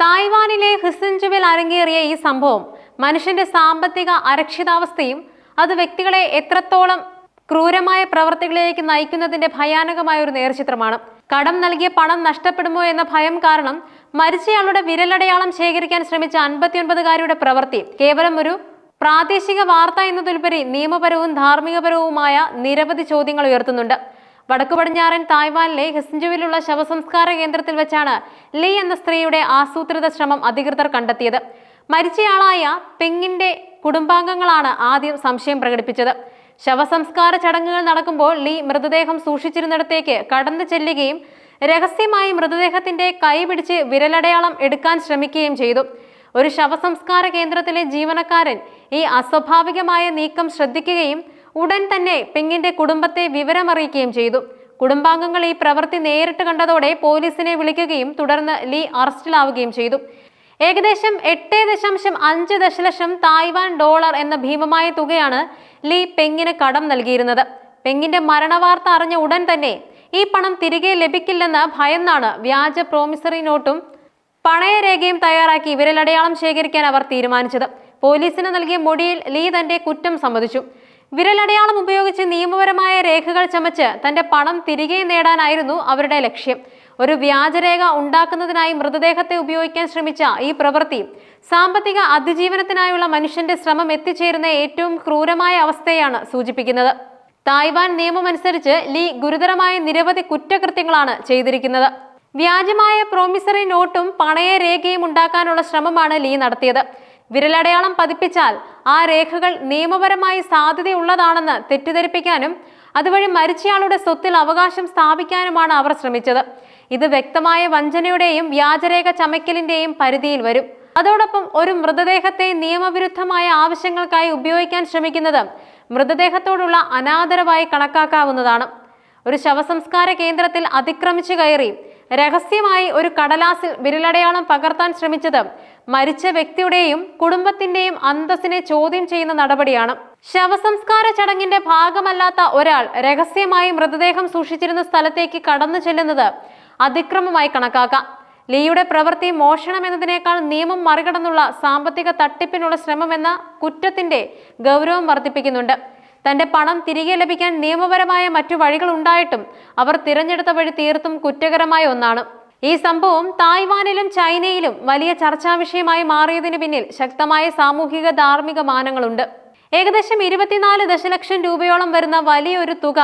തായ്വാനിലെ ഹിസിൻജുവിൽ അരങ്ങേറിയ ഈ സംഭവം മനുഷ്യന്റെ സാമ്പത്തിക അരക്ഷിതാവസ്ഥയും അത് വ്യക്തികളെ എത്രത്തോളം ക്രൂരമായ പ്രവർത്തികളിലേക്ക് നയിക്കുന്നതിന്റെ ഭയാനകമായ ഒരു നേർചിത്രമാണ്. കടം നൽകിയ പണം നഷ്ടപ്പെടുമോ എന്ന ഭയം കാരണം മരിച്ചയാളുടെ വിരലടയാളം ശേഖരിക്കാൻ ശ്രമിച്ച അൻപത്തിയൊൻപതുകാരിയുടെ പ്രവൃത്തി കേവലം ഒരു പ്രാദേശിക വാർത്ത എന്നതിലുപരി നിയമപരവും ധാർമ്മികപരവുമായ നിരവധി ചോദ്യങ്ങൾ ഉയർത്തുന്നുണ്ട്. വടക്കു പടിഞ്ഞാറൻ തായ്വാനിലെ ഹിസിൻജുവിലുള്ള ശവസംസ്കാര കേന്ദ്രത്തിൽ വെച്ചാണ് ലീ എന്ന സ്ത്രീയുടെ ആസൂത്രിത ശ്രമം അധികൃതർ കണ്ടെത്തിയത്. മരിച്ചയാളായ പെങ്ങിന്റെ കുടുംബാംഗങ്ങളാണ് ആദ്യം സംശയം പ്രകടിപ്പിച്ചത്. ശവസംസ്കാര ചടങ്ങുകൾ നടക്കുമ്പോൾ ലീ മൃതദേഹം സൂക്ഷിച്ചിരുന്നിടത്തേക്ക് കടന്നു ചെല്ലുകയും രഹസ്യമായി മൃതദേഹത്തിന്റെ കൈ പിടിച്ച് വിരലടയാളം എടുക്കാൻ ശ്രമിക്കുകയും ചെയ്തു. ഒരു ശവസംസ്കാര കേന്ദ്രത്തിലെ ജീവനക്കാരൻ ഈ അസ്വാഭാവികമായ നീക്കം ശ്രദ്ധിക്കുകയും ഉടൻ തന്നെ പെങ്ങിന്റെ കുടുംബത്തെ വിവരമറിയിക്കുകയും ചെയ്തു. കുടുംബാംഗങ്ങൾ ഈ പ്രവൃത്തി നേരിട്ട് കണ്ടതോടെ പോലീസിനെ വിളിക്കുകയും തുടർന്ന് ലീ അറസ്റ്റിലാവുകയും ചെയ്തു. ഏകദേശം എട്ട് ദശാംശം അഞ്ച് ദശലക്ഷം തായ്വാൻ ഡോളർ എന്ന ഭീമമായ തുകയാണ് ലീ പെങ്ങിന് കടം നൽകിയിരുന്നത്. പെങ്ങിന്റെ മരണവാർത്ത അറിഞ്ഞ ഉടൻ തന്നെ ഈ പണം തിരികെ ലഭിക്കില്ലെന്ന് ഭയന്നാണ് വ്യാജ പ്രോമിസറി നോട്ടും പണയരേഖയും തയ്യാറാക്കി വിരലടയാളം ശേഖരിക്കാൻ അവർ തീരുമാനിച്ചത്. പോലീസിന് നൽകിയ മൊഴിയിൽ ലീ തന്റെ കുറ്റം സമ്മതിച്ചു. വിരലടയാളം ഉപയോഗിച്ച് നിയമപരമായ രേഖകൾ ചമച്ച് തന്റെ പണം തിരികെ നേടാനായിരുന്നു അവരുടെ ലക്ഷ്യം. ഒരു വ്യാജരേഖ ഉണ്ടാക്കുന്നതിനായി മൃതദേഹത്തെ ഉപയോഗിക്കാൻ ശ്രമിച്ച ഈ പ്രവൃത്തി സാമ്പത്തിക അതിജീവനത്തിനായുള്ള മനുഷ്യന്റെ ശ്രമം എത്തിച്ചേരുന്ന ഏറ്റവും ക്രൂരമായ അവസ്ഥയാണ് സൂചിപ്പിക്കുന്നത്. തായ്വാൻ നിയമമനുസരിച്ച് ലീ ഗുരുതരമായ നിരവധി കുറ്റകൃത്യങ്ങളാണ് ചെയ്തിരിക്കുന്നത്. വ്യാജമായ പ്രോമിസറി നോട്ടും പണയരേഖയും ഉണ്ടാക്കാനുള്ള ശ്രമമാണ് ലീ നടത്തിയത്. വിരലടയാളം പതിപ്പിച്ചാൽ ആ രേഖകൾ നിയമപരമായി സാധ്യതയുള്ളതാണെന്ന് തെറ്റിദ്ധരിപ്പിക്കാനും അതുവഴി മരിച്ചയാളുടെ സ്വത്തിൽ അവകാശം സ്ഥാപിക്കാനുമാണ് അവർ ശ്രമിച്ചത്. ഇത് വ്യക്തമായ വഞ്ചനയുടെയും വ്യാജരേഖ ചമയ്ക്കലിന്റെയും പരിധിയിൽ വരും. അതോടൊപ്പം ഒരു മൃതദേഹത്തെ നിയമവിരുദ്ധമായ ആവശ്യങ്ങൾക്കായി ഉപയോഗിക്കാൻ ശ്രമിക്കുന്നത് മൃതദേഹത്തോടുള്ള അനാദരവായി കണക്കാക്കാവുന്നതാണ്. ഒരു ശവസംസ്കാര കേന്ദ്രത്തിൽ അതിക്രമിച്ചു കയറി രഹസ്യമായി ഒരു കടലാസിൽ വിരലടയാളം പകർത്താൻ ശ്രമിച്ചത് മരിച്ച വ്യക്തിയുടെയും കുടുംബത്തിന്റെയും അന്തസ്സിനെ ചോദ്യം ചെയ്യുന്ന നടപടിയാണ്. ശവസംസ്കാര ചടങ്ങിന്റെ ഭാഗമല്ലാത്ത ഒരാൾ രഹസ്യമായി മൃതദേഹം സൂക്ഷിച്ചിരുന്ന സ്ഥലത്തേക്ക് കടന്നു ചെല്ലുന്നത് അതിക്രമമായി കണക്കാക്കാം. ലീയുടെ പ്രവൃത്തി മോഷണം എന്നതിനേക്കാൾ നിയമം മറികടന്നുള്ള സാമ്പത്തിക തട്ടിപ്പിനുള്ള ശ്രമമെന്ന കുറ്റത്തിന്റെ ഗൗരവം വർദ്ധിപ്പിക്കുന്നുണ്ട്. തന്റെ പണം തിരികെ ലഭിക്കാൻ നിയമപരമായ മറ്റു വഴികൾ ഉണ്ടായിട്ടും അവർ തിരഞ്ഞെടുത്ത വഴി തീർത്തും കുറ്റകരമായ ഒന്നാണ്. ഈ സംഭവം തായ്വാനിലും ചൈനയിലും വലിയ ചർച്ചാ വിഷയമായി മാറിയതിനു പിന്നിൽ ശക്തമായ സാമൂഹിക ധാർമ്മിക മാനങ്ങളുണ്ട്. ഏകദേശം ഇരുപത്തിനാല് ദശലക്ഷം രൂപയോളം വരുന്ന വലിയൊരു തുക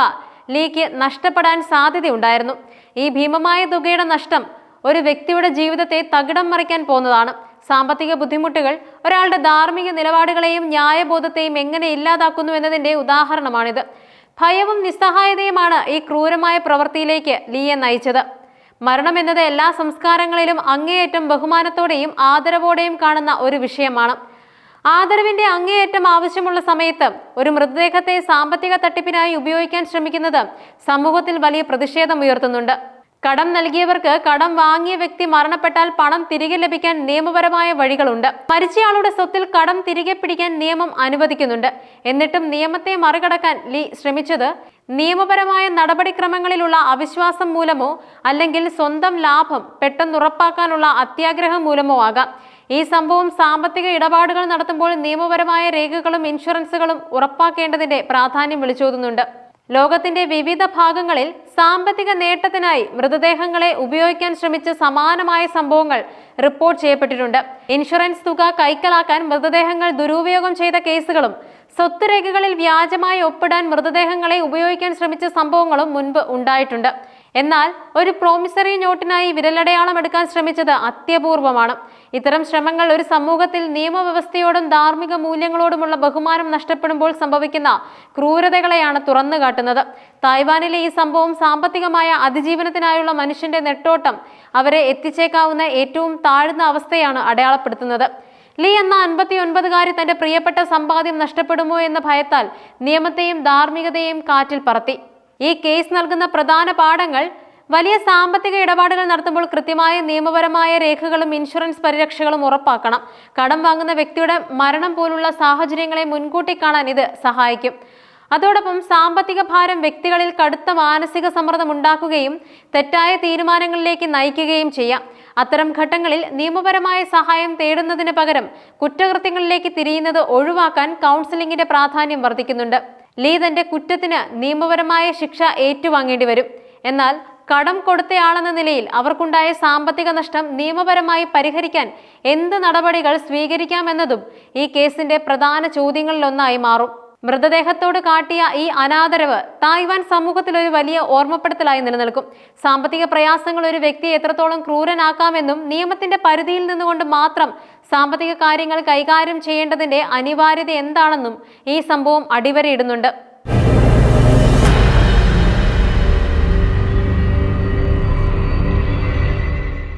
ലീക്ക് നഷ്ടപ്പെടാൻ സാധ്യതയുണ്ടായിരുന്നു. ഈ ഭീമമായ തുകയുടെ നഷ്ടം ഒരു വ്യക്തിയുടെ ജീവിതത്തെ തകിടം മറിക്കാൻ പോകുന്നതാണ് സാമ്പത്തിക ബുദ്ധിമുട്ടുകൾ ഒരാളുടെ ധാർമ്മിക നിലപാടുകളെയും ന്യായബോധത്തെയും എങ്ങനെ ഇല്ലാതാക്കുന്നു എന്നതിന്റെ ഉദാഹരണമാണിത്. ഭയവും നിസ്സഹായതയുമാണ് ഈ ക്രൂരമായ പ്രവൃത്തിയിലേക്ക് ലീയെ നയിച്ചത്. മരണം എന്നത് എല്ലാ സംസ്കാരങ്ങളിലും അങ്ങേയറ്റം ബഹുമാനത്തോടെയും ആദരവോടെയും കാണുന്ന ഒരു വിഷയമാണ്. ആദരവിന്റെ അങ്ങേയറ്റം ആവശ്യമുള്ള സമയത്ത് ഒരു മൃതദേഹത്തെ സാമ്പത്തിക തട്ടിപ്പിനായി ഉപയോഗിക്കാൻ ശ്രമിക്കുന്നത് സമൂഹത്തിൽ വലിയ പ്രതിഷേധം ഉയർത്തുന്നുണ്ട്. കടം നൽകിയവർക്ക് കടം വാങ്ങിയ വ്യക്തി മരണപ്പെട്ടാൽ പണം തിരികെ ലഭിക്കാൻ നിയമപരമായ വഴികളുണ്ട്. മരിച്ചയാളുടെ സ്വത്തിൽ കടം തിരികെ പിടിക്കാൻ നിയമം അനുവദിക്കുന്നുണ്ട്. എന്നിട്ടും നിയമത്തെ മറികടക്കാൻ ലീ ശ്രമിച്ചത് നിയമപരമായ നടപടിക്രമങ്ങളിലുള്ള അവിശ്വാസം മൂലമോ അല്ലെങ്കിൽ സ്വന്തം ലാഭം പെട്ടെന്നുറപ്പാക്കാനുള്ള അത്യാഗ്രഹം മൂലമോ ആകാം. ഈ സംഭവം സാമ്പത്തിക ഇടപാടുകൾ നടത്തുമ്പോൾ നിയമപരമായ രേഖകളും ഇൻഷുറൻസുകളും ഉറപ്പാക്കേണ്ടതിന്റെ പ്രാധാന്യം വിളിച്ചോതുന്നുണ്ട്. ലോകത്തിന്റെ വിവിധ ഭാഗങ്ങളിൽ സാമ്പത്തിക നേട്ടത്തിനായി മൃതദേഹങ്ങളെ ഉപയോഗിക്കാൻ ശ്രമിച്ച സമാനമായ സംഭവങ്ങൾ റിപ്പോർട്ട് ചെയ്യപ്പെട്ടിട്ടുണ്ട്. ഇൻഷുറൻസ് തുക കൈക്കലാക്കാൻ മൃതദേഹങ്ങൾ ദുരുപയോഗം ചെയ്ത കേസുകളും സ്വത്തുരേഖകളിൽ വ്യാജമായി ഒപ്പിടാൻ മൃതദേഹങ്ങളെ ഉപയോഗിക്കാൻ ശ്രമിച്ച സംഭവങ്ങളും മുൻപ് ഉണ്ടായിട്ടുണ്ട്. എന്നാൽ ഒരു പ്രോമിസറി നോട്ടിനായി വിരലടയാളം എടുക്കാൻ ശ്രമിച്ചത് അത്യപൂർവമാണ്. ഇത്തരം ശ്രമങ്ങൾ ഒരു സമൂഹത്തിൽ നിയമവ്യവസ്ഥയോടും ധാർമ്മിക മൂല്യങ്ങളോടുമുള്ള ബഹുമാനം നഷ്ടപ്പെടുമ്പോൾ സംഭവിക്കുന്ന ക്രൂരതകളെയാണ് തുറന്നു കാട്ടുന്നത് തായ്വാനിലെ ഈ സംഭവം സാമ്പത്തികമായ അതിജീവനത്തിനായുള്ള മനുഷ്യന്റെ നെട്ടോട്ടം അവരെ എത്തിച്ചേക്കാവുന്ന ഏറ്റവും താഴ്ന്ന അവസ്ഥയാണ് അടയാളപ്പെടുത്തുന്നത്. ലീ എന്ന അൻപത്തി ഒൻപതുകാരി തന്റെ പ്രിയപ്പെട്ട സമ്പാദ്യം നഷ്ടപ്പെടുമോ എന്ന ഭയത്താൽ നിയമത്തെയും ധാർമ്മികതയെയും കാറ്റിൽ പറത്തി. ഈ കേസ് നൽകുന്ന പ്രധാന പാഠങ്ങൾ വലിയ സാമ്പത്തിക ഇടപാടുകൾ നടത്തുമ്പോൾ കൃത്യമായ നിയമപരമായ രേഖകളും ഇൻഷുറൻസ് പരിരക്ഷകളും ഉറപ്പാക്കണം. കടം വാങ്ങുന്ന വ്യക്തിയുടെ മരണം പോലുള്ള സാഹചര്യങ്ങളെ മുൻകൂട്ടി കാണാൻ ഇത് സഹായിക്കും. അതോടൊപ്പം സാമ്പത്തിക ഭാരം വ്യക്തികളിൽ കടുത്ത മാനസിക സമ്മർദ്ദം ഉണ്ടാക്കുകയും തെറ്റായ തീരുമാനങ്ങളിലേക്ക് നയിക്കുകയും ചെയ്യാം. അത്തരം ഘട്ടങ്ങളിൽ നിയമപരമായ സഹായം തേടുന്നതിന് പകരം കുറ്റകൃത്യങ്ങളിലേക്ക് തിരിയുന്നത് ഒഴിവാക്കാൻ കൗൺസിലിംഗിന്റെ പ്രാധാന്യം വർദ്ധിക്കുന്നുണ്ട്. ലീ തന്റെ കുറ്റത്തിന് നിയമപരമായ ശിക്ഷ ഏറ്റുവാങ്ങേണ്ടി വരും. എന്നാൽ കടം കൊടുത്തയാളെന്ന നിലയിൽ അവർക്കുണ്ടായ സാമ്പത്തിക നഷ്ടം നിയമപരമായി പരിഹരിക്കാൻ എന്ത് നടപടികൾ സ്വീകരിക്കാമെന്നതും ഈ കേസിന്റെ പ്രധാന ചോദ്യങ്ങളിലൊന്നായി മാറും. മൃതദേഹത്തോട് കാട്ടിയ ഈ അനാദരവ് തായ്വാൻ സമൂഹത്തിൽ ഒരു വലിയ ഓർമ്മപ്പെടുത്തലായി നിലനിൽക്കും. സാമ്പത്തിക പ്രയാസങ്ങൾ ഒരു വ്യക്തിയെ എത്രത്തോളം ക്രൂരനാക്കാമെന്നും നിയമത്തിന്റെ പരിധിയിൽ നിന്നുകൊണ്ട് മാത്രം സാമ്പത്തിക കാര്യങ്ങൾ കൈകാര്യം ചെയ്യേണ്ടതിന്റെ അനിവാര്യത എന്താണെന്നും ഈ സംഭവം അടിവരയിടുന്നുണ്ട്.